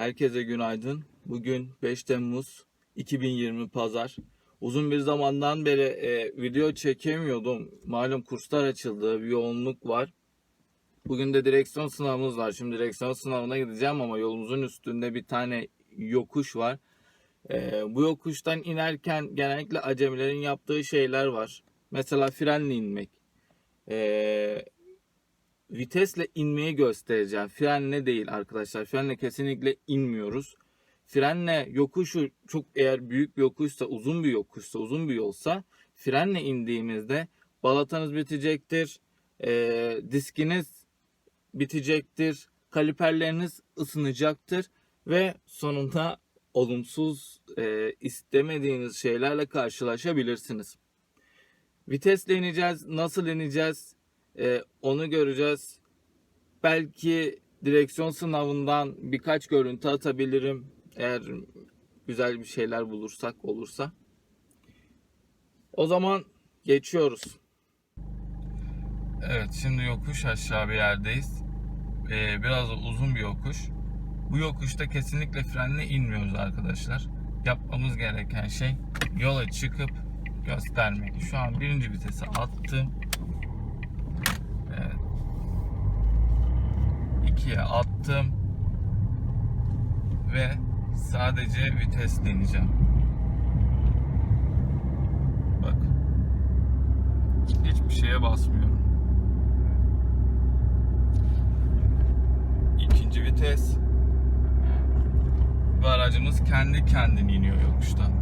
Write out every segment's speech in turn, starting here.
Herkese günaydın. Bugün 5 Temmuz 2020 Pazar. Uzun bir zamandan beri e, video çekemiyordum. Malum kurslar açıldı, bir yoğunluk var. Bugün de direksiyon sınavımız var. Şimdi direksiyon sınavına gideceğim ama yolumuzun üstünde bir tane yokuş var. E, bu yokuştan inerken genellikle acemilerin yaptığı şeyler var. Mesela frenle inmek. E, vitesle inmeyi göstereceğim. Frenle değil arkadaşlar. Frenle kesinlikle inmiyoruz. Frenle yokuşu çok eğer büyük bir yokuşsa, uzun bir yokuşsa, uzun bir yolsa frenle indiğimizde balatanız bitecektir. e, diskiniz bitecektir. Kaliperleriniz ısınacaktır ve sonunda olumsuz e, istemediğiniz şeylerle karşılaşabilirsiniz. Vitesle ineceğiz. Nasıl ineceğiz? Ee, onu göreceğiz. Belki direksiyon sınavından birkaç görüntü atabilirim. Eğer güzel bir şeyler bulursak olursa. O zaman geçiyoruz. Evet şimdi yokuş aşağı bir yerdeyiz. Ee, biraz da uzun bir yokuş. Bu yokuşta kesinlikle frenle inmiyoruz arkadaşlar. Yapmamız gereken şey yola çıkıp göstermek. Şu an birinci vitese attım. 12'ye attım ve sadece vites deneyeceğim. Bak. Hiçbir şeye basmıyorum. İkinci vites. Ve aracımız kendi kendini iniyor yokuştan.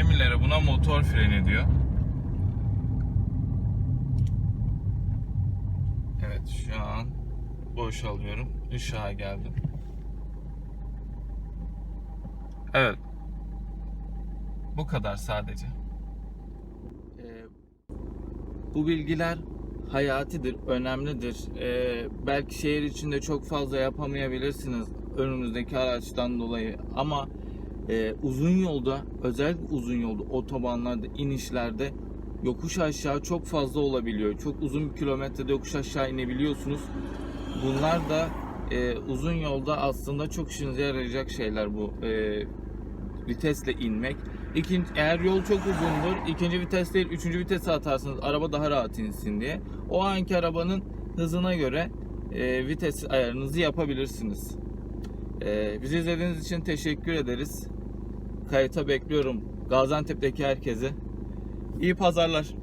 Kimileri buna motor freni diyor. Evet şu an boşalıyorum. Işığa geldim. Evet. Bu kadar sadece. Ee, bu bilgiler hayatidir, önemlidir. Ee, belki şehir içinde çok fazla yapamayabilirsiniz önümüzdeki araçtan dolayı ama e, uzun yolda özellikle uzun yolda otobanlarda inişlerde yokuş aşağı çok fazla olabiliyor. Çok uzun bir kilometrede yokuş aşağı inebiliyorsunuz. Bunlar da e, uzun yolda aslında çok işinize yarayacak şeyler bu. E, vitesle inmek. İkinci, eğer yol çok uzundur, ikinci vites değil, üçüncü vitese atarsınız. Araba daha rahat insin diye. O anki arabanın hızına göre e, vites ayarınızı yapabilirsiniz. E, bizi izlediğiniz için teşekkür ederiz. Kayıta bekliyorum Gaziantep'teki herkese. İyi pazarlar.